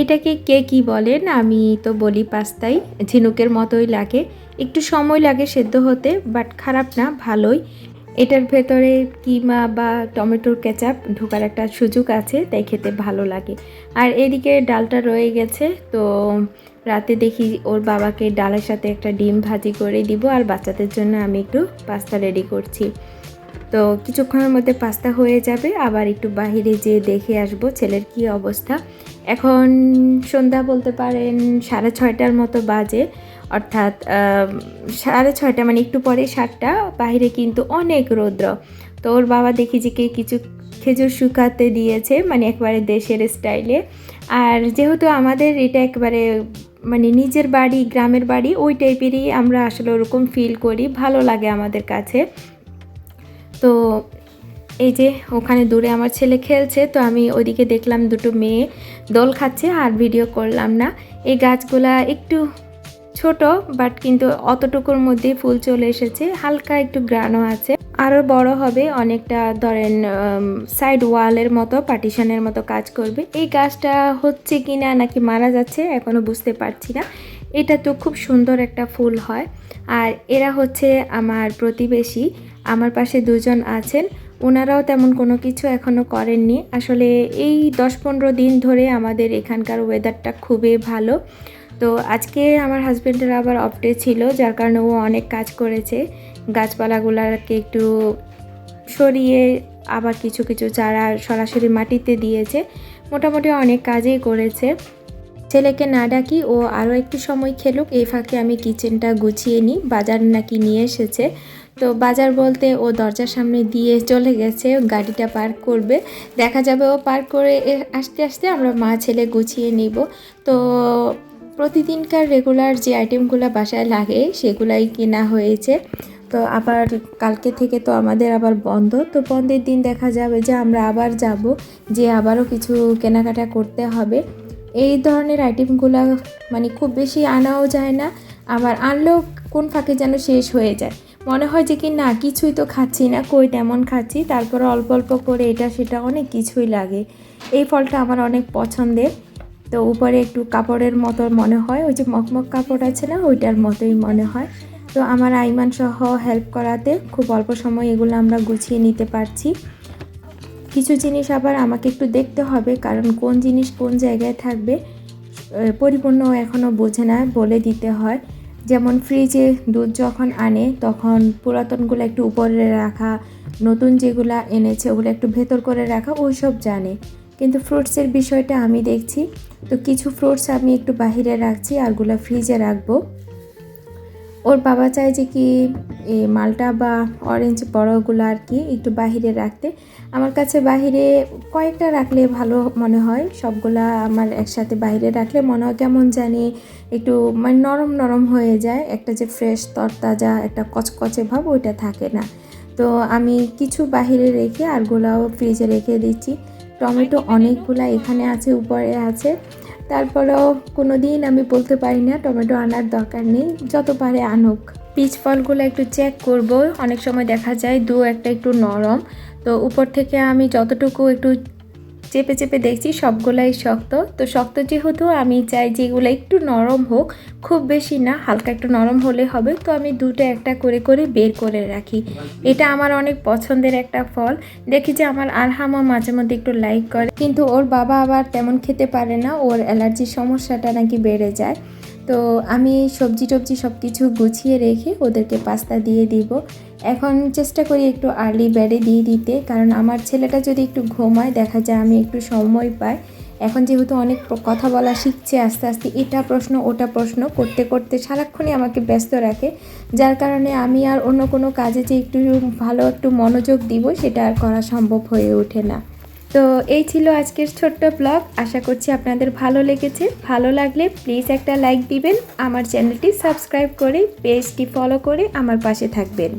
এটাকে কে কি বলেন, আমি তো বলি পাস্তাই। ঝিনুকের মতোই লাগে। একটু সময় লাগে সেদ্ধ হতে, বাট খারাপ না, ভালোই। এটার ভেতরে কিমা বা টমেটোর কেচাপ ঢোকার একটা সুযোগ আছে, তাই খেতে ভালো লাগে। আর এদিকে ডালটা রয়ে গেছে, তো রাতে দেখি ওর বাবাকে ডালের সাথে একটা ডিম ভাজি করে দিব, আর বাচ্চাদের জন্য আমি একটু পাস্তা রেডি করছি। তো কিছুক্ষণের মধ্যে পাস্তা হয়ে যাবে, আবার একটু বাহিরে যেয়ে দেখে আসব ছেলের কি অবস্থা। এখন সন্ধ্যা বলতে পারেন সাড়ে ছয়টার মতো বাজে, অর্থাৎ সাড়ে ছয়টা মানে একটু পরে সাতটা, বাইরে কিন্তু অনেক রৌদ্র। তো ওর বাবা দেখি যে কে কিছু খেজুর শুকাতে দিয়েছে মানে একবারে দেশের স্টাইলে। আর যেহেতু আমাদের এটা একবারে মানে নিজের বাড়ি, গ্রামের বাড়ি, ওই টাইপেরই আমরা আসলে ওরকম ফিল করি, ভালো লাগে আমাদের কাছে। তো এই যে ওখানে দূরে আমার ছেলে খেলছে, তো আমি ওইদিকে দেখলাম দুটো মেয়ে দোল খাচ্ছে আর ভিডিও করলাম না। এই গাছগুলা একটু ছোট বাট কিন্তু অতটুকুর মধ্যে ফুল চলে এসেছে, হালকা একটু গ্রানও আছে। আরও বড় হবে অনেকটা, ধরেন সাইড ওয়ালের মতো পার্টিশনের মতো কাজ করবে। এই গাছটা হচ্ছে কি না নাকি মারা যাচ্ছে এখনও বুঝতে পারছি না। এটা তো খুব সুন্দর একটা ফুল হয়। আর এরা হচ্ছে আমার প্রতিবেশী। আমার পাশে দুজন আছেন। ওনারাও তেমন কোনো কিছু এখনও করেননি। আসলে এই দশ পনেরো দিন ধরে আমাদের এখানকার ওয়েদারটা খুবই ভালো। তো আজকে আমার হাজব্যান্ডের আবার ডে ছিল, যার কারণে ও অনেক কাজ করেছে। গাছপালাগুলোকে একটু সরিয়ে আবার কিছু কিছু চারা সরাসরি মাটিতে দিয়েছে। মোটামুটি অনেক কাজই করেছে। ছেলেকে না ডাকি, ও আরও একটু সময় খেলুক। এই ফাঁকে আমি কিচেনটা গুছিয়ে নিই। বাজার নাকি নিয়ে এসেছে। তো বাজার বলতে ও দরজার সামনে দিয়ে চলে গেছে, গাড়িটা পার্ক করবে। দেখা যাবে ও পার্ক করে আসতে আসতে আমরা মা, ছেলে গুছিয়ে নিব। তো প্রতিদিনকার রেগুলার যে আইটেমগুলো বাসায় লাগে, সেগুলাই কেনা হয়েছে। তো আবার কালকে থেকে তো আমাদের আবার বন্ধ। তো বন্ধের দিন দেখা যাবে যে আমরা আবার যাব, যে আবারও কিছু কেনাকাটা করতে হবে। এই ধরনের আইটেমগুলো মানে খুব বেশি আনাও যায় না। আবার আনলেও কোন ফাঁকে যেন শেষ হয়ে যায়। মনে হয় যে কি, না, কিছুই তো খাচ্ছি না, কই তেমন খাচ্ছি? তারপরে অল্প অল্প করে এটা, সেটা অনেক কিছুই লাগে। এই ফলটা আমার অনেক পছন্দের। তো উপরে একটু কাপড়ের মতো মনে হয়, ওই যে মকমক কাপড় আছে না, ওইটার মতোই মনে হয়। তো আমার আইমান সহ হেল্প করাতে খুব অল্প সময় এগুলো আমরা গুছিয়ে নিতে পারছি। কিছু জিনিস আবার আমাকে একটু দেখতে হবে, কারণ কোন জিনিস কোন জায়গায় থাকবে পরিপূর্ণ এখনও বোঝে না, বলে দিতে হয়। যেমন ফ্রিজে দুধ যখন আনে, তখন পুরাতনগুলো একটু উপরে রাখা, নতুন যেগুলো এনেছে ওগুলো একটু ভেতর করে রাখা ওই সব জানে। কিন্তু ফ্রুটসের বিষয়টা আমি দেখছি। তো কিছু ফ্রুটস আমি একটু বাহিরে রাখছি আরগুলো ফ্রিজে রাখব। ওর বাবা চায় যে কি এই মালটা বা অরেঞ্জ বড়গুলো আর কি একটু বাহিরে রাখতে। আমার কাছে বাহিরে কয়েকটা রাখলে ভালো মনে হয়। সবগুলা আমার একসাথে বাইরে রাখলে মনে হয় কেমন জানি একটু মানে নরম নরম হয়ে যায়। একটা যে ফ্রেশ তরতাজা একটা কচকচে ভাব ওইটা থাকে না। তো আমি কিছু বাহিরে রেখে আরগুলাও ফ্রিজে রেখে দিচ্ছি। টমেটো অনেকগুলা এখানে আছে উপরে আছে। তারপরেও কোনো দিন আমি বলতে পারি না, টমেটো আনার দরকার নেই, যত পারে আনুক। পিচ ফলগুলো একটু চেক করব, অনেক সময় দেখা যায় দু একটা একটু নরম। তো উপর থেকে আমি যতটুকু একটু চেপে চেপে দেখছি সবগুলাই শক্ত। তো শক্ত যেহেতু, আমি চাই যে এগুলো একটু নরম হোক, খুব বেশি না, হালকা একটু নরম হলে হবে। তো আমি দুটো একটা করে করে বের করে রাখি। এটা আমার অনেক পছন্দের একটা ফল। দেখি যে আমার আরহামও মাঝে মধ্যে একটু লাইক করে। কিন্তু ওর বাবা আবার তেমন খেতে পারে না, ওর অ্যালার্জির সমস্যাটা নাকি বেড়ে যায়। তো আমি সবজি টবজি সব কিছু গুছিয়ে রেখে ওদেরকে পাস্তা দিয়ে দিব। এখন চেষ্টা করি একটু আর্লি বেডে দিয়ে দিতে, কারণ আমার ছেলেটা যদি একটু ঘুমায়, দেখা যায় আমি একটু সময় পাই। এখন যেহেতু অনেক কথা বলা শিখছে, আস্তে আস্তে এটা প্রশ্ন, ওটা প্রশ্ন করতে করতে সারাক্ষণই আমাকে ব্যস্ত রাখে। যার কারণে আমি আর অন্য কোনো কাজে যে একটু ভালো একটু মনোযোগ দিব, সেটা আর করা সম্ভব হয়ে ওঠে না। তো এই ছিল আজকের ছোট্ট ব্লগ। আশা করছি আপনাদের ভালো লেগেছে। ভালো লাগলে প্লিজ একটা লাইক দিবেন। আমার চ্যানেলটি সাবস্ক্রাইব করে পেজটি ফলো করে আমার পাশে থাকবেন।